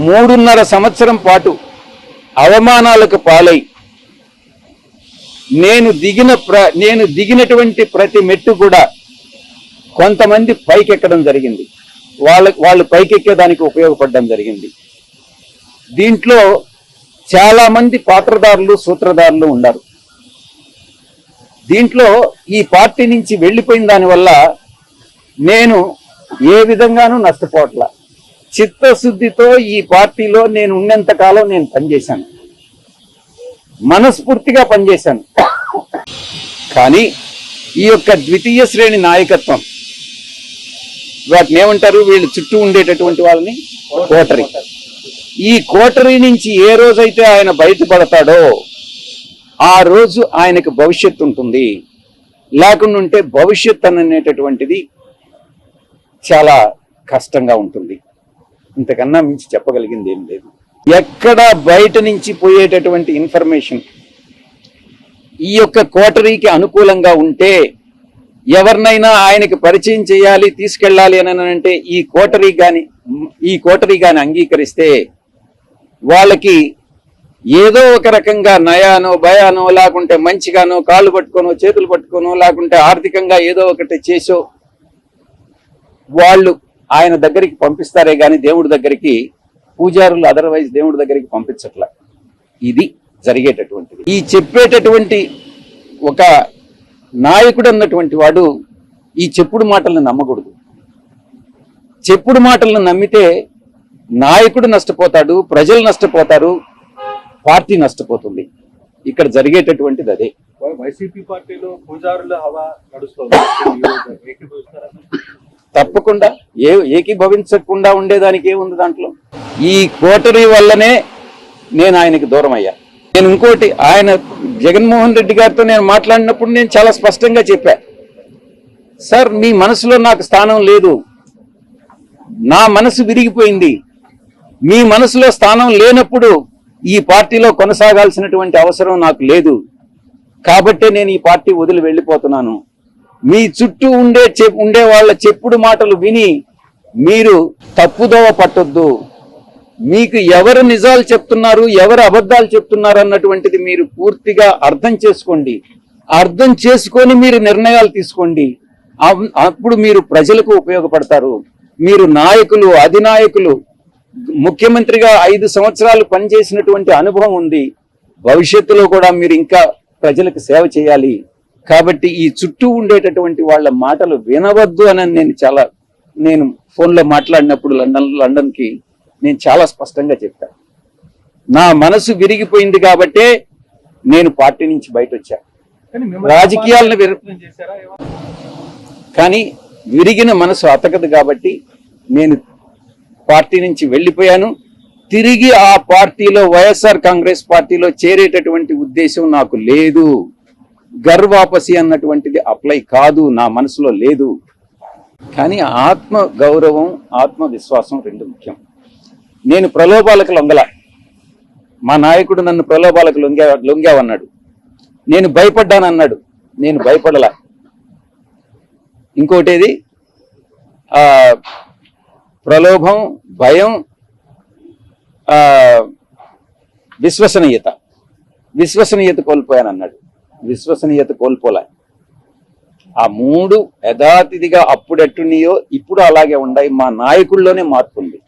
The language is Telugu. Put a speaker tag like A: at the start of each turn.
A: మూడున్నర సంవత్సరం పాటు అవమానాలకు పాలై నేను దిగిన ప్ర నేను దిగినటువంటి ప్రతి మెట్టు కూడా కొంతమంది పైకెక్కడం జరిగింది. వాళ్ళ వాళ్ళు పైకెక్కేదానికి ఉపయోగపడడం జరిగింది. దీంట్లో చాలామంది పాత్రదారులు సూత్రధారులు ఉన్నారు. దీంట్లో ఈ పార్టీ నుంచి వెళ్ళిపోయిన దానివల్ల నేను ఏ విధంగానూ నష్టపోవట్ల చిత్తశుద్ధితో ఈ పార్టీలో నేను ఉన్నంత కాలం నేను పనిచేశాను. మనస్ఫూర్తిగా పనిచేశాను. కానీ ఈ యొక్క ద్వితీయ శ్రేణి నాయకత్వం వాటిని ఏమంటారు? వీళ్ళు చుట్టూ ఉండేటటువంటి వాళ్ళని కోటరీ. ఈ కోటరీ నుంచి ఏ రోజైతే ఆయన బయటపడతాడో ఆ రోజు ఆయనకు భవిష్యత్తు ఉంటుంది. లేకుండా ఉంటే భవిష్యత్ అనేటటువంటిది చాలా కష్టంగా ఉంటుంది. ఇంతకన్నా మించి చెప్పగలిగింది ఏం లేదు. ఎక్కడ బయట నుంచి పోయేటటువంటి ఇన్ఫర్మేషన్ ఈ యొక్క కోటరీకి అనుకూలంగా ఉంటే ఎవరినైనా ఆయనకి పరిచయం చేయాలి తీసుకెళ్ళాలి అని అంటే ఈ కోటరీ కానీ ఈ కోటరీ కానీ అంగీకరిస్తే వాళ్ళకి ఏదో ఒక రకంగా నయానో భయానో లేకుంటే మంచిగానో కాళ్ళు పట్టుకోనో చేతులు పట్టుకోనో లేకుంటే ఆర్థికంగా ఏదో ఒకటి చేసో వాళ్ళు ఆయన దగ్గరికి పంపిస్తారే కానీ దేవుడి దగ్గరికి పూజారులు అదర్వైజ్ దేవుడి దగ్గరికి పంపించట్ల. ఇది జరిగేటటువంటిది. ఈ చెప్పేటటువంటి ఒక నాయకుడు అన్నటువంటి వాడు ఈ చెప్పుడు మాటలను నమ్మకూడదు. చెప్పుడు మాటలను నమ్మితే నాయకుడు నష్టపోతాడు ప్రజలు నష్టపోతారు పార్టీ నష్టపోతుంది. ఇక్కడ జరిగేటటువంటిది అదే.
B: వైసీపీ పార్టీలో పూజారుల హవా నడుస్తుంది.
A: తప్పకుండా ఏ ఏకీభవించకుండా ఉండేదానికి ఏముంది దాంట్లో? ఈ కోటరీ వల్లనే నేను ఆయనకి దూరం అయ్యా. నేను ఇంకోటి ఆయన జగన్మోహన్ రెడ్డి గారితో నేను మాట్లాడినప్పుడు నేను చాలా స్పష్టంగా చెప్పా. సార్ మీ మనసులో నాకు స్థానం లేదు. నా మనసు విరిగిపోయింది. మీ మనసులో స్థానం లేనప్పుడు ఈ పార్టీలో కొనసాగాల్సినటువంటి అవసరం నాకు లేదు. కాబట్టే నేను ఈ పార్టీ వదిలి వెళ్ళిపోతున్నాను. మీ చుట్టూ ఉండే చెప్- ఉండే వాళ్ళ చెప్పుడు మాటలు విని మీరు తప్పుదోవ పట్టొద్దు. మీకు ఎవరు నిజాలు చెప్తున్నారు ఎవరు అబద్ధాలు చెప్తున్నారు అన్నటువంటిది మీరు పూర్తిగా అర్థం చేసుకోండి. అర్థం చేసుకొని మీరు నిర్ణయాలు తీసుకోండి. అప్పుడు మీరు ప్రజలకు ఉపయోగపడతారు. మీరు నాయకులు అధినాయకులు ముఖ్యమంత్రిగా ఐదు సంవత్సరాలు పనిచేసినటువంటి అనుభవం ఉంది. భవిష్యత్తులో కూడా మీరు ఇంకా ప్రజలకు సేవ చేయాలి. కాబట్టి ఈ చుట్టూ ఉండేటటువంటి వాళ్ళ మాటలు వినవద్దు అని నేను చాలా నేను ఫోన్లో మాట్లాడినప్పుడు లండన్ లండన్కి నేను చాలా స్పష్టంగా చెప్పాను నా మనసు విరిగిపోయింది కాబట్టే నేను పార్టీ నుంచి బయట వచ్చా
B: కానీ మిమ్మల్ని
A: రాజకీయాలను? కానీ విరిగిన మనసు అతకదు కాబట్టి నేను పార్టీ నుంచి వెళ్ళిపోయాను. తిరిగి ఆ పార్టీలో వైఎస్ఆర్ కాంగ్రెస్ పార్టీలో చేరేటటువంటి ఉద్దేశం నాకు లేదు. గర్వాపసి అన్నటువంటిది అప్లై కాదు నా మనసులో లేదు. కానీ ఆత్మ గౌరవం ఆత్మవిశ్వాసం రెండు ముఖ్యం. నేను ప్రలోభాలకు లొంగల. మా నాయకుడు నన్ను ప్రలోభాలకు లొంగా లొంగావన్నాడు. నేను భయపడ్డానన్నాడు. నేను భయపడలా. ఇంకోటేది ప్రలోభం భయం విశ్వసనీయత. విశ్వసనీయత కోల్పోయాను అన్నాడు విశ్వసనీయత కోల్పోలే. ఆ మూడు యథాతిథిగా అప్పుడెట్టున్నాయో ఇప్పుడు అలాగే ఉన్నాయి మా నాయకుల్లోనే మార్పు ఉంది.